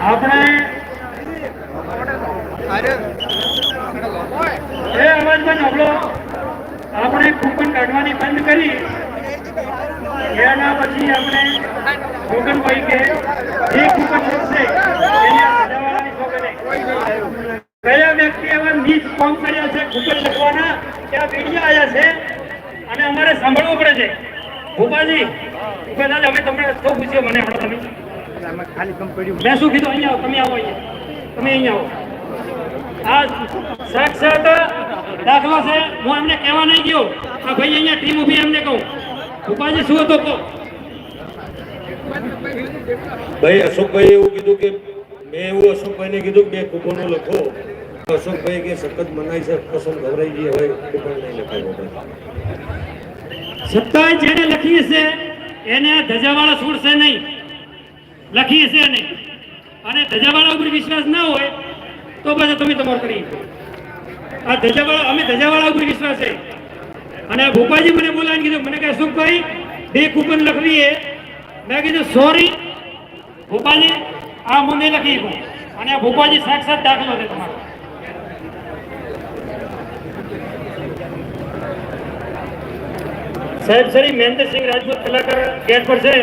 આપણે એ અવાજમાં સાંભળો આપણે કૂપન કાઢવાની બંધ કરી. એના પછી આપણે છોકનભાઈ કે જે કૂપન મળશે કયા વ્યક્તિ એવા નીચ કામ કર્યા છે, કૂપન લખવાના? ત્યાં મીડિયા આવ્યા છે. અને અમારે સાંભળવું પડે છે. ભૂપાજી ભૂપેન્દ્રજ અમે તમને શું પૂછ્યો મને હમણાં તમે મેં શું કીધું? અહીંયા આવો, તમે આવો અહીંયા. તમે અહીંયા આવો. આ સાક્ષાત દાખલો છે. હું એમને કહેવા નહીં ગયો. આ ભાઈ અહીંયા ટીમ ઊભી એમને કહું. ભૂપાજી શું હતો કહો? ભાઈ અશોકભાઈ એવું કીધું કે, મેં એવું અશોકભાઈને કીધું બે કૂપનો લખો. અશોકભાઈ કે, સખત મનાય છે પસંદ ગભરાઈ ગઈ, હવે કૂપન નહીં લખાય છતાંય જેને લખી છે, એને ધજાવાળા છોડશે નહીં. લખી છે નહીં અને ધજાવાળા ઉપર વિશ્વાસ ના હોય, તો પછી તમે તમારું કરી આ ધજાવાળા, અમે ધજાવાળા ઉપર વિશ્વાસ છે. અને ભોપાજી મને બોલાવીને કીધું, મને કહે, અશોકભાઈ, બે કૂપન લખવી એ મેં કીધું, સોરી. ભોપાજી આ મને લખી અને ભોપાજી સાક્ષાત દાખલો છે તમારો. સાહેબ શ્રી મહેન્દ્રસિંહ રાજપૂત કલાકાર ગેટ પર છે.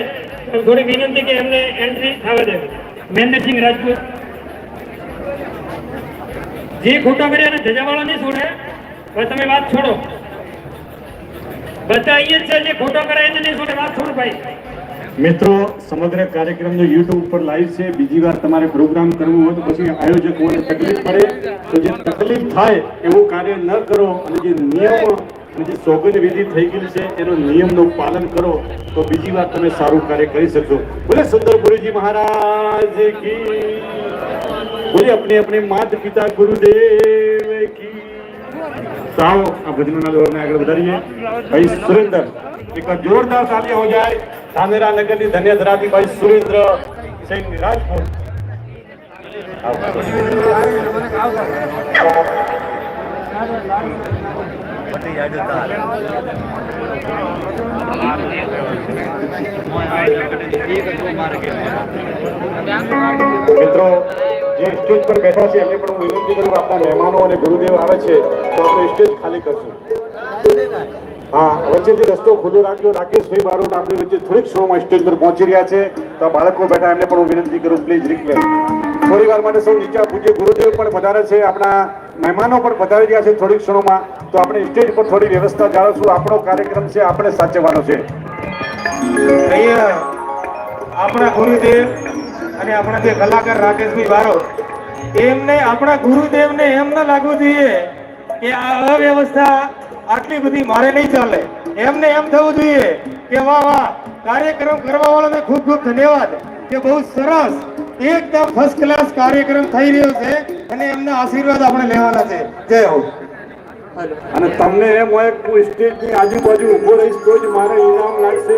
થોડી વિનંતી કે એમને એન્ટ્રી થવા દે મહેન્દ્રસિંહ રાજપૂત. જે ખોટા કર્યા અને ધજાવાળો નહીં છોડે. હવે તમે વાત છોડો. બધા અહીંયા છે, જે ખોટો કરાય એને નહીં છોડે. વાત છોડ ભાઈ. મિત્રો, સમગ્ર કાર્યક્રમ જો યુટ્યુબ ઉપર લાઈવ છે. બીજી વાર તમારે પ્રોગ્રામ કરવું હોય તો પછી આયોજકોને તકલીફ પડે. તો જે તકલીફ થાય એવું કાર્ય ન કરો અને જે નિયમો અને જે સોગંદ વિધિ થઈ ગયેલી છે, એનો નિયમનું પાલન કરો, તો બીજી વાત તમે સારું કાર્ય કરી શકશો. બોલે સુંદર ગુરુજી મહારાજ કી. બોલે અપને અપને માત પિતા ગુરુદેવ કી. સાવ આ ભજનના દોરને આગળ વધારીએ. ભાઈ સુરેન્દ્ર એક જોરદાર તાલી હો જાય. ધામેરા નગરની ધન્ય ધરાતી ભાઈ સુરેન્દ્ર સિંહ રાજપૂત. આવો. મિત્રો, જે સ્ટેજ પર બેઠા છે એમને પણ હું વિનંતી કરું આપણા મહેમાનો અને ગુરુદેવ આવે છે, તો આપણે સ્ટેજ ખાલી કરશું. હા, વચ્ચેથી રસ્તો ખુલ્લો રાખ્યો રાકેશભાઈ બારોટ આપણી વચ્ચે થોડીક શોમાં સ્ટેજ પર પહોંચી રહ્યા છે. તો બાળકો બેઠા, એમને પણ હું વિનંતી કરું પ્લીઝ રિક્વેસ્ટ થોડી વાર માટે સૌ નીચા પૂજ્ય ગુરુદેવ પણ વધારે છે. આપણા મહેમાનો પણ પધારી રહ્યા છે થોડીક ક્ષણોમાં. તો આપણે સ્ટેજ પર થોડી વ્યવસ્થા જાળવશું. આપણો કાર્યક્રમ છે, આપણે સાચવવાનો છે. આપણા ગુરુદેવ અને આપણા જે કલાકાર રાકેશભાઈ બારો, એમને આપણા ગુરુદેવને એમ ન લાગવું જોઈએ કે આ અવ્યવસ્થા આટલી બધી મારે નહીં ચાલે. એમને એમ થવું જોઈએ કે વાહ વાહ, કાર્યક્રમ કરવા વાળાને ખૂબ ખૂબ ધન્યવાદ. કે બહુ સરસ એકદમ ફર્સ્ટ ક્લાસ કાર્યક્રમ થઈ રહ્યો છે અને એમના આશીર્વાદ આપણે લેવાના છે. જય હો. અને તમને એમ હોય હું સ્ટેજની આજુબાજુ ઊભો રહીશ તો જ મારે ઇનામ લાગશે.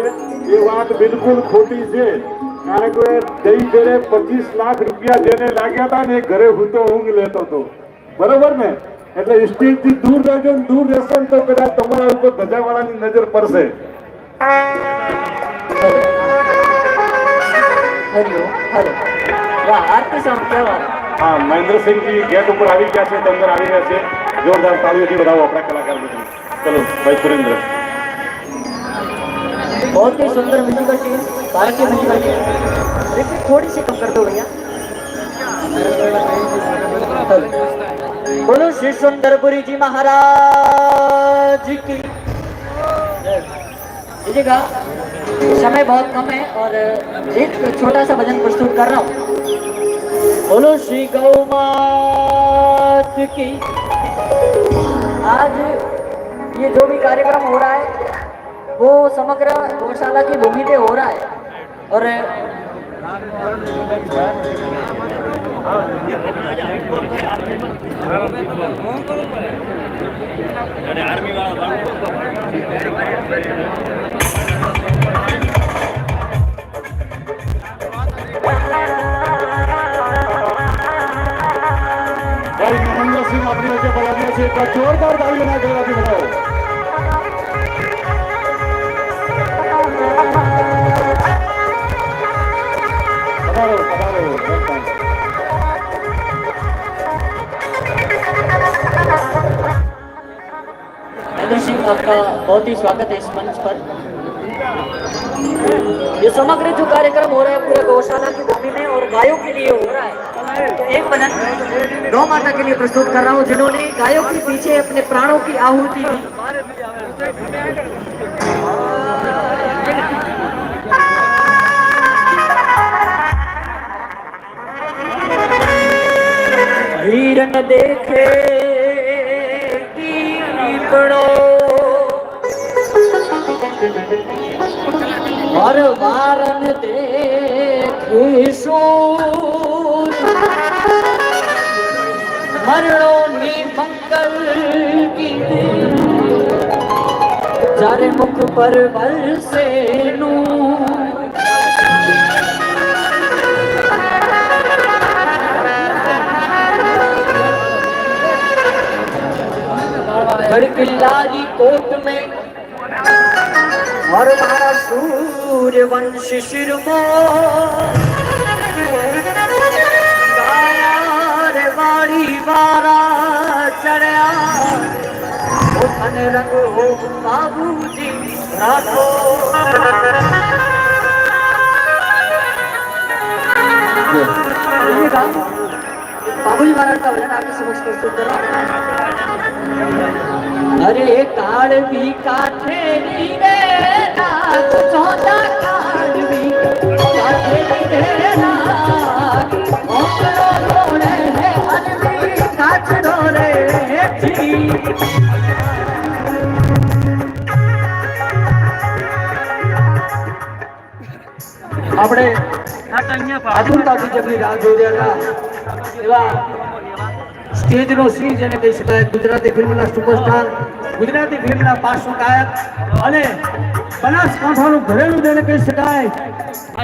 એ વાત બિલકુલ ખોટી છે. કારણ કે દઈ ઘરે પચીસ લાખ રૂપિયા જેને લાગ્યા હતા ને એ ઘરે હું તો ઊંઘ લેતો હતો. બરોબર ને? એટલે સ્ટેજથી દૂર રહેજો દૂર રહેશો તો કદાચ તમારા ઉપર ધજાવાળાની નજર પડશે. હેલો. હેલો. વાહ આરતી સાહેબ કેવા હા મહેન્દ્રસિંહજી ગેટ ઉપર આવી ગયા છે તો અંદર આવી રહ્યા છે જોરદાર તાળીઓથી વધાવો આપણા કલાકાર મિત્રો ચલો ભાઈ સુરેન્દ્ર बहुत ही सुंदर म्यूजिकल टीम भारतीय म्यूजिकल टीम लेकिन थोड़ी सी कम कर दो भैया बोलो श्री सुंदरपुरी जी महाराज की लीजिएगा समय बहुत कम है और एक छोटा सा भजन प्रस्तुत कर रहा हूँ श्री गौ मात की। आज ये जो भी कार्यक्रम हो रहा है, वो समग्र गौशाला की भूमि पे हो रहा है। और आर्मी वाला तो जोरदार बना आपका बहुत ही स्वागत है इस मंच पर। ये समग्र जो कार्यक्रम हो रहा है पूरे गौशाला की भूमि में और गायों के लिए गौ माता के लिए प्रस्तुत कर रहा हूँ जिन्होंने गायों के पीछे अपने प्राणों की आहुति दी हिरन देखे और वारन देखी सो मरणो मंगल की जारे मुख पर बल से नू। खड़किल्लारी कोट में और हमारा सूर्यवंश शिरमो रे वारी वारा चढ़या ओ धन रंग हो बाबूजी राखो बाबूजी महाराज का भजन आपके समक्ष प्रस्तुत कर रहा हूं। अरे काल भी काठे नी रे नाथ चौथा काल भी काठे नी रे नाथ આતુરતાથી જેમની રાહ જોઈ રહ્યા હતા. એવા સ્ટેજનો સિંહ જેને કહી શકાય ગુજરાતી ફિલ્મના સુપરસ્ટાર ગુજરાતી ફિલ્મના પાર્શ્વ ગાયક અને બનાસકાંઠાનું ઘરેલું જેને કહી શકાય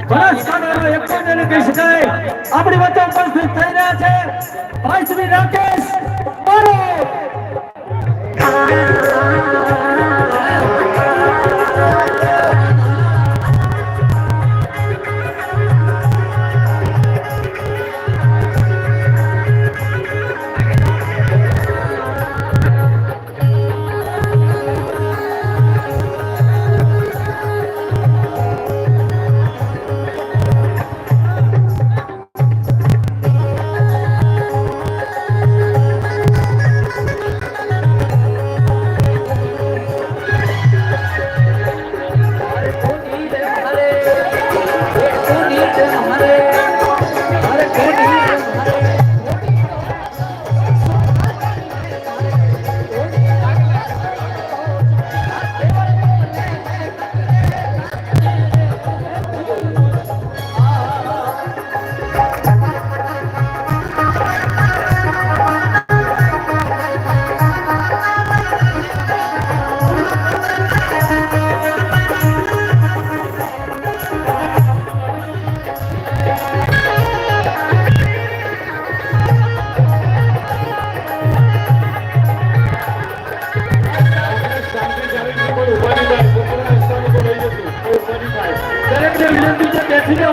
બનાસકાંઠાનો એકલો જેને કહી શકાય આપણી વચ્ચે ઉપસ્થિત થઈ રહ્યા છે ભાઈ શ્રી રાકેશ મારો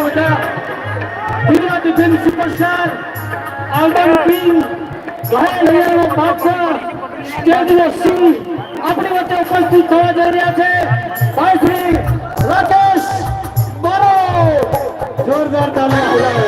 છે બેસીને ઉઠા Gujarati film superstar album king ઘાયલ હૈયાનો બાદશાહ સ્ટેજનો સિંહ આપણી વચ્ચે ઉપસ્થિત થવા જઈ રહ્યા છે ભાઈ શ્રી રાકેશ બારો જોરદાર તાળી બોલાવો ભાઈ રાકેશભાઈ